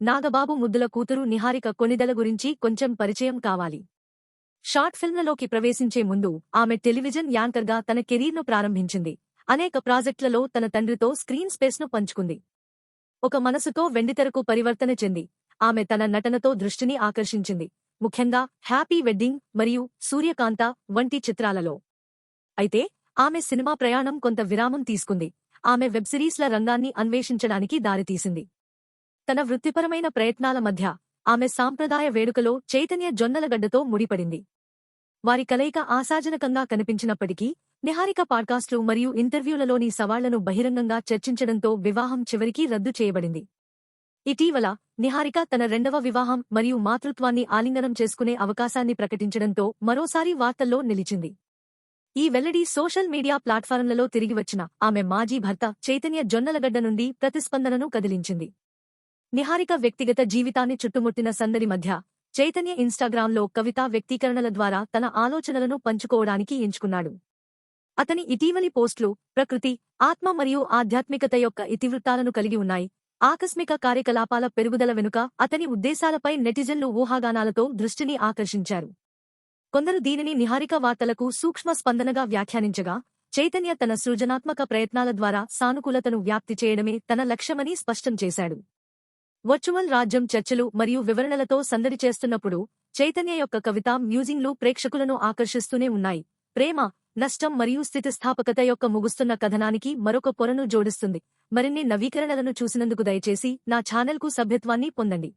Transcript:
నాగబాబు ముద్దుల కూతురు నిహారిక కొనిదల గురించి కొంచెం పరిచయం కావాలి. షార్ట్ ఫిల్మ్లలోకి ప్రవేశించే ముందు ఆమె టెలివిజన్ యాంకర్గా తన కెరీర్ను ప్రారంభించింది. అనేక ప్రాజెక్టులలో తన తండ్రితో స్క్రీన్ స్పేస్ను పంచుకుంది. ఒక మనసుతో వెండితెరకు పరివర్తన చెంది. ఆమె తన నటనతో దృష్టిని ఆకర్షించింది. ముఖ్యంగా హ్యాపీ వెడ్డింగ్ మరియు సూర్యకాంత వంటి చిత్రాలలో. అయితే ఆమె సినిమా ప్రయాణం కొంత విరామం తీసుకుంది. ఆమె వెబ్ సిరీస్ల రంగాన్ని అన్వేషించడానికి దారితీసింది. తన వృత్తిపరమైన ప్రయత్నాల మధ్య ఆమె సాంప్రదాయ వేడుకలో చైతన్య జొన్నలగడ్డతో ముడిపడింది. వారి కలయిక ఆశాజనకంగా కనిపించినప్పటికీ నిహారిక పాడ్కాస్ట్లు మరియు ఇంటర్వ్యూలలోని సవాళ్ళను బహిరంగంగా చర్చించడంతో వివాహం చివరికి రద్దు చేయబడింది. ఇటీవల నిహారిక తన రెండవ వివాహం మరియు మాతృత్వాన్ని ఆలింగనం చేసుకునే అవకాశాన్ని ప్రకటించడంతో మరోసారి వార్తల్లో నిలిచింది. ఈ వెల్లడి సోషల్ మీడియా ప్లాట్ఫారంలలో తిరిగి వచ్చిన ఆమె మాజీ భర్త చైతన్య జొన్నలగడ్డ నుండి ప్రతిస్పందనను కదిలించింది. నిహారిక వ్యక్తిగత జీవితాన్ని చుట్టుముట్టిన సందడి మధ్య చైతన్య ఇన్స్టాగ్రామ్లో కవితా వ్యక్తీకరణల ద్వారా తన ఆలోచనలను పంచుకోవడానికి ఎంచుకున్నాడు. అతని ఇటీవలి పోస్టులు ప్రకృతి ఆత్మ మరియు ఆధ్యాత్మికత యొక్క ఇతివృత్తాలను కలిగి ఉన్నాయి. ఆకస్మిక కార్యకలాపాల పెరుగుదల వెనుక అతని ఉద్దేశాలపై నెటిజన్లు ఊహాగానాలతో దృష్టిని ఆకర్షించారు. కొందరు దీనిని నిహారిక వార్తలకు సూక్ష్మ స్పందనగా వ్యాఖ్యానించగా చైతన్య తన సృజనాత్మక ప్రయత్నాల ద్వారా సానుకూలతను వ్యాప్తి చేయడమే తన లక్ష్యమని స్పష్టం చేశాడు. వర్చువల్ రాజ్యం చర్చలు మరియు వివరణలతో సందడి చేస్తున్నప్పుడు చైతన్య యొక్క కవిత మ్యూజింగ్లు ప్రేక్షకులను ఆకర్షిస్తూనే ఉన్నాయి. ప్రేమ నష్టం మరియు స్థితిస్థాపకత యొక్క ముగుస్తున్న కథనానికి మరొక పొరను జోడిస్తుంది. మరిన్ని నవీకరణలను చూసినందుకు దయచేసి నా ఛానల్కు సభ్యత్వాన్ని పొందండి.